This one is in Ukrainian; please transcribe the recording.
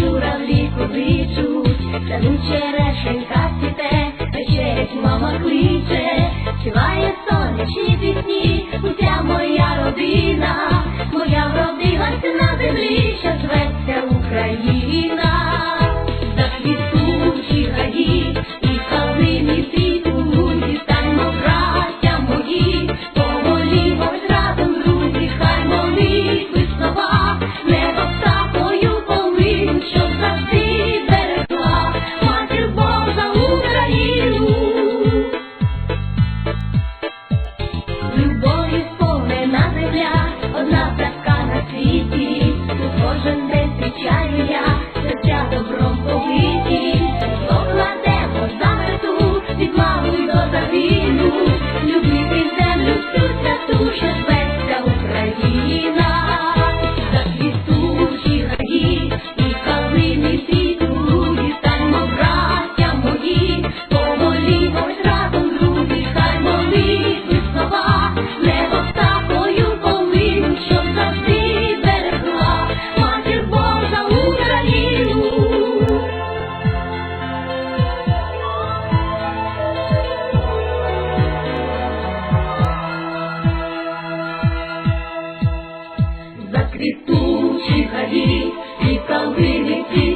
журавлі кличуть, саду ну, черешенька цвіте, вечерять мама кличе, співає сонячні пісні, уся моя родина, моя вродилася на землі. інші гаї і калини ті.